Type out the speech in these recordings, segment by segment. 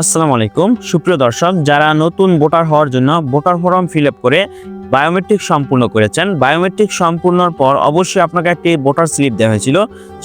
আসসালামু আলাইকুম সুপ্রিয় দর্শক, যারা নতুন ভোটার হওয়ার জন্য ভোটার ফর্ম ফিল করে বায়োমেট্রিক সম্পূর্ণ করেছেন, বায়োমেট্রিক সম্পূর্ণর পর অবশ্যই আপনাকে একটি ভোটার স্লিপ দেওয়া হয়েছিল।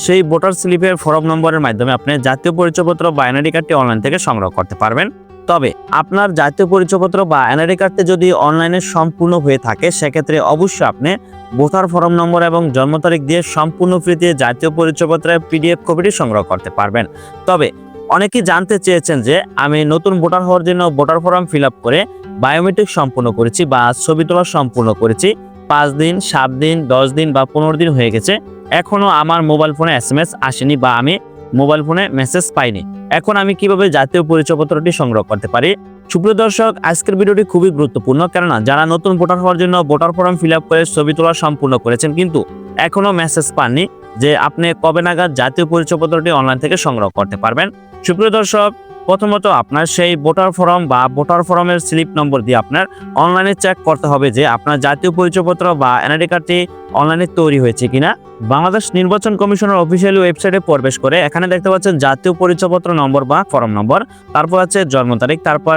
সেই ভোটার স্লিপের ফর্ম নম্বরের মাধ্যমে আপনি জাতীয় পরিচয়পত্র বা এনআইডি কার্ডটি অনলাইন থেকে সংগ্রহ করতে পারবেন। তবে আপনার জাতীয় পরিচয়পত্র বা এনআইডি কার্ডটি যদি অনলাইনে সম্পূর্ণ হয়ে থাকে, সেক্ষেত্রে অবশ্যই আপনি ভোটার ফর্ম নম্বর এবং জন্ম তারিখ দিয়ে সম্পূর্ণ ফ্রিতে জাতীয় পরিচয়পত্রের পিডিএফ কপিটি সংগ্রহ করতে পারবেন। তবে অনেকেই জানতে চেয়েছেন যে আমি নতুন ভোটার হওয়ার জন্য ভোটার ফর্ম ফিল করে বায়োমেট্রিক সম্পূর্ণ করেছি বা ছবি তোলা সম্পূর্ণ করেছি। পাঁচ দিন, সাত দিন, দশ দিন বা পনেরো দিন হয়ে গেছে। এখনও আমার মোবাইল ফোনে এস আসেনি বা আমি মোবাইল ফোনে মেসেজ পাইনি। এখন আমি কীভাবে জাতীয় পরিচয়পত্রটি সংগ্রহ করতে পারি? সুপ্রিয় দর্শক, আজকের ভিডিওটি খুবই গুরুত্বপূর্ণ, কেননা যারা নতুন ভোটার হওয়ার জন্য ভোটার ফর্ম ফিল করে ছবি তোলা সম্পূর্ণ করেছেন কিন্তু এখনও মেসেজ পাননি যে আপনি কবে নাগাদ জাতীয় পরিচয়পত্রটি অনলাইন থেকে সংগ্রহ করতে পারবেন। সুপ্রিয় দর্শক, প্রথমত আপনার সেই ভোটার ফর্ম বা ভোটার ফর্মের স্লিপ নম্বর দিয়ে আপনার অনলাইনে চেক করতে হবে যে আপনার জাতীয় পরিচয়পত্র বা এনআইডি কার্ডটি অনলাইনে তৈরি হয়েছে কিনা। বাংলাদেশ নির্বাচন কমিশনের অফিসিয়ালি ওয়েবসাইটে প্রবেশ করে এখানে দেখতে পাচ্ছেন জাতীয় পরিচয়পত্র নম্বর বা ফর্ম নম্বর। তারপর আছে জন্ম তারিখ, তারপর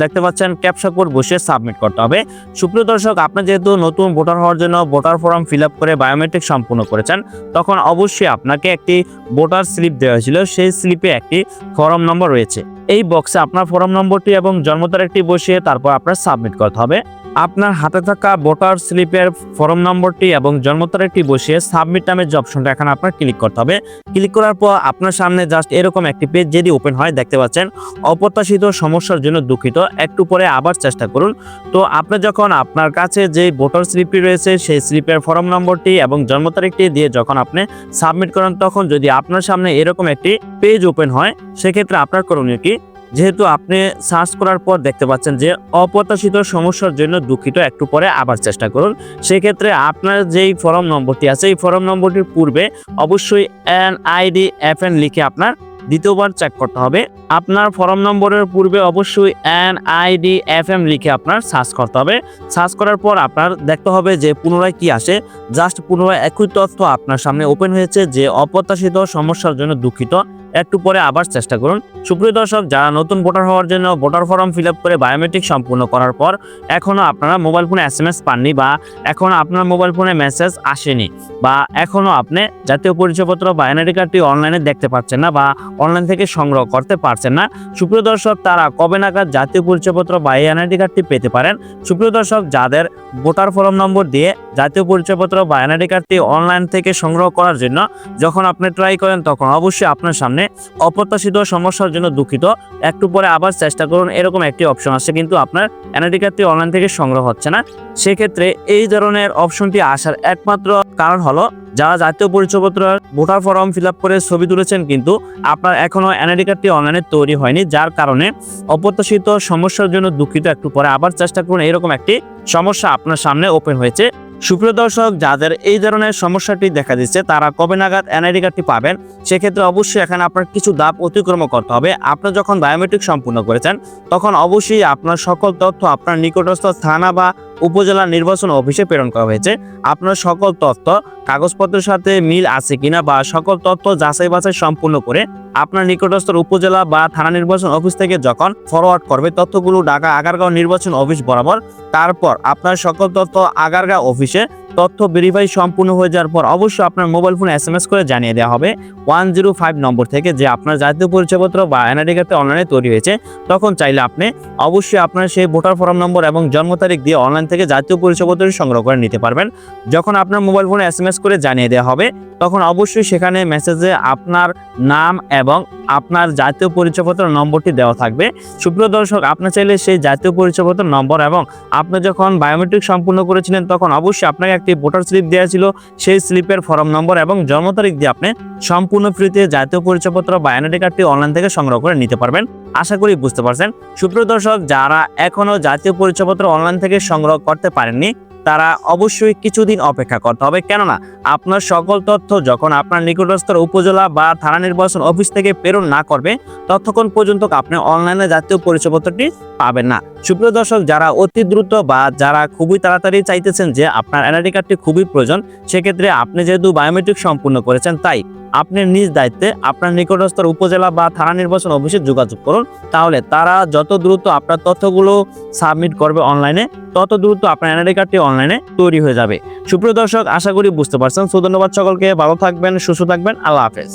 দেখতে পাচ্ছেন ক্যাপসা কোড বসিয়ে সাবমিট করতে হবে। সুপ্রিয় দর্শক, আপনি যেহেতু নতুন ভোটার হওয়ার জন্য ভোটার ফর্ম ফিল করে বায়োমেট্রিক সম্পূর্ণ করেছেন, তখন অবশ্যই আপনাকে একটি ভোটার স্লিপ দেওয়া হয়েছিল। সেই স্লিপে একটি ফর্ম নম্বর রয়েছে। এই বক্সে আপনার ফর্ম নম্বরটি এবং জন্ম তারিখটি বসিয়ে তারপর আপনার সাবমিট করতে হবে। আপনার হাতে থাকা ভোটার স্লিপের ফর্ম নম্বরটি এবং জন্ম তারিখটি বসিয়ে সাবমিট নামের যে অপশনটা এখানে আপনার ক্লিক করতে হবে। ক্লিক করার পর আপনার সামনে জাস্ট এরকম একটি পেজ যদি ওপেন হয়, দেখতে পাচ্ছেন, অপ্রত্যাশিত সমস্যার জন্য দুঃখিত। একটু পরে আবার চেষ্টা করুন। তো আপনি যখন আপনার কাছে যে ভোটার স্লিপটি রয়েছে, সেই স্লিপের ফর্ম নম্বরটি এবং জন্ম তারিখটি দিয়ে যখন আপনি সাবমিট করেন, তখন যদি আপনার সামনে এরকম একটি পেজ ওপেন হয়, সেক্ষেত্রে আপনার করণীয় কি? যেহেতু আপনি সার্চ করার পর দেখতে পাচ্ছেন যে অপ্রত্যাশিত সমস্যার জন্য দুঃখিত, একটু পরে আবার চেষ্টা করুন। সেক্ষেত্রে আপনার যেই ফর্ম নম্বরটি আছে, এই ফর্ম নম্বরটির পূর্বে অবশ্যই এন আইডি এফ এন লিখে আপনার দ্বিতীয়বার চেক করতে হবে। আপনার ফর্ম নম্বরের পূর্বে অবশ্যই এন আইডি এফ এম লিখে আপনার সার্চ করতে হবে। সার্চ করার পর আপনার দেখতে হবে যে পুনরায় কি আসে। জাস্ট পুনরায় একই তথ্য আপনার সামনে ওপেন হয়েছে যে অপ্রত্যাশিত সমস্যার জন্য দুঃখিত। একটু পরে আবার চেষ্টা করুন। সুপ্রিয় দর্শক, যারা নতুন ভোটার হওয়ার জন্য ভোটার ফর্ম ফিল করে বায়োমেট্রিক সম্পূর্ণ করার পর এখনও আপনারা মোবাইল ফোনে এস এম এস পাননি বা এখনও আপনার মোবাইল ফোনে মেসেজ আসেনি বা এখনও আপনি জাতীয় পরিচয়পত্র বা কার্ডটি অনলাইনে দেখতে পাচ্ছেন না বা অনলাইন থেকে সংগ্রহ করতে পারছেন না। সুপ্রিয় দর্শক, তারা কবে নাগাদ জাতীয় পরিচয়পত্র বা এই এনআইডি কার্ডটি পেতে পারেন? সুপ্রিয় দর্শক, যাদের ভোটার ফর্ম নম্বর দিয়ে জাতীয় পরিচয়পত্র বা এনআইডি কার্ডটি অনলাইন থেকে সংগ্রহ করার জন্য যখন আপনি ট্রাই করেন, তখন অবশ্যই আপনার সামনে অপ্রত্যাশিত সমস্যার জন্য দুঃখিত। একটু পরে আবার চেষ্টা করুন, এরকম একটি অপশন আসছে। কিন্তু আপনার এনআইডি কার্ডটি অনলাইন থেকে সংগ্রহ হচ্ছে না। সেক্ষেত্রে এই ধরনের অপশনটি আসার একমাত্র কারণ হলো, যারা জাতীয় পরিচয়পত্র ভোটার ফর্ম ফিল করে ছবি তুলেছেন কিন্তু আপনার এখনও এনআইডি কার্ডটি অনলাইনে তৈরি হয়নি, যার কারণে অপ্রত্যাশিত সমস্যার জন্য দুঃখিত। একটু পরে আবার চেষ্টা করুন, এরকম একটি সমস্যা আপনার সামনে ওপেন হয়েছে। সুপ্রিয় দর্শক, যাদের এই ধরনের সমস্যাটি দেখা দিচ্ছে, তারা কবে নাগাদ এনআইডি কার্ডটি পাবেন? সেক্ষেত্রে অবশ্যই এখানে আপনার কিছু ধাপ অতিক্রম করতে হবে। আপনি যখন বায়োমেট্রিক সম্পূর্ণ করেছেন, তখন অবশ্যই আপনার সকল তথ্য আপনার নিকটস্থ থানা বা উপজেলা নির্বাচন অফিসে প্রেরণ করা হয়েছে। আপনার সকল তথ্য, কাগজপত্রের সাথে মিল আছে কিনা বা সকল তথ্য যাচাই বাছাই সম্পূর্ণ করে আপনার নিকটস্থ উপজেলা বা থানা নির্বাচন অফিস থেকে যখন ফরওয়ার্ড করবে, তথ্যগুলো ঢাকা আগারগাঁও নির্বাচন অফিস বরাবর, তারপর আপনার সকল তথ্য আগারগাঁও অফিসে তথ্য ভেরিফাই সম্পূর্ণ হয়ে যাওয়ার পর অবশ্যই আপনার মোবাইল ফোনে এস এম এস করে জানিয়ে দেওয়া হবে। ওয়ান জিরো ফাইভ নম্বর থেকে যে আপনার জাতীয় পরিচয়পত্র বা এনআইডি কার্ডটি অনলাইনে তৈরি হয়েছে, তখন চাইলে আপনি অবশ্যই আপনার সেই ভোটার ফর্ম নম্বর এবং জন্ম তারিখ দিয়ে অনলাইন থেকে জাতীয় পরিচয়পত্রটি সংগ্রহ করে নিতে পারবেন। যখন আপনার মোবাইল ফোনে এস এম এস করে জানিয়ে দেওয়া হবে, তখন অবশ্যই সেখানে মেসেজে আপনার নাম এবং আপনার জাতীয় পরিচয়পত্র নম্বরটি দেওয়া থাকবে। সুপ্রিয় দর্শক, আপনি চাইলে সেই জাতীয় পরিচয়পত্র নম্বর এবং আপনি যখন বায়োমেট্রিক সম্পূর্ণ করেছিলেন, তখন অবশ্যই আপনাকে একটি ভোটার স্লিপ দেওয়া ছিল, সেই স্লিপের ফর্ম নম্বর এবং জন্ম তারিখ দিয়ে আপনি সম্পূর্ণ ফ্রিতে জাতীয় পরিচয়পত্র বা এনআইডি কার্ডটি অনলাইন থেকে সংগ্রহ করে নিতে পারবেন। আশা করি বুঝতে পারছেন। সুপ্রিয় দর্শক, যারা এখনও জাতীয় পরিচয়পত্র অনলাইন থেকে সংগ্রহ করতে পারেননি, তারা অবশ্যই কিছুদিন অপেক্ষা করতে হবে। কেননা, আপনার সকল তথ্য যখন আপনার নিকটস্থ উপজেলা বা থানা নির্বাচন অফিস থেকে প্রেরণ না করবে, ততক্ষণ পর্যন্ত আপনি অনলাইনে জাতীয় পরিচয়পত্রটি পাবেন না। সুপ্রিয় দর্শক, যারা অতি দ্রুত বা যারা খুবই তাড়াতাড়ি চাইতেছেন যে আপনার এনআইডি কার্ডটি খুবই প্রয়োজন, সেক্ষেত্রে আপনি যেহেতু বায়োমেট্রিক সম্পূর্ণ করেছেন, তাই আপনি নিজ দায়িত্বে আপনার নিকটস্থ উপজেলা বা থানা নির্বাচন অফিসে যোগাযোগ করুন। তাহলে তারা যত দ্রুত আপনার তথ্যগুলো সাবমিট করবে অনলাইনে তত দ্রুত আপনার এনআইডি কার্ডটি অনলাইনে তৈরি হয়ে যাবে। সুপ্রিয় দর্শক, আশা করি বুঝতে পারছেন। সো, ধন্যবাদ সকলকে। ভালো থাকবেন, সুস্থ থাকবেন। আল্লাহ হাফেজ।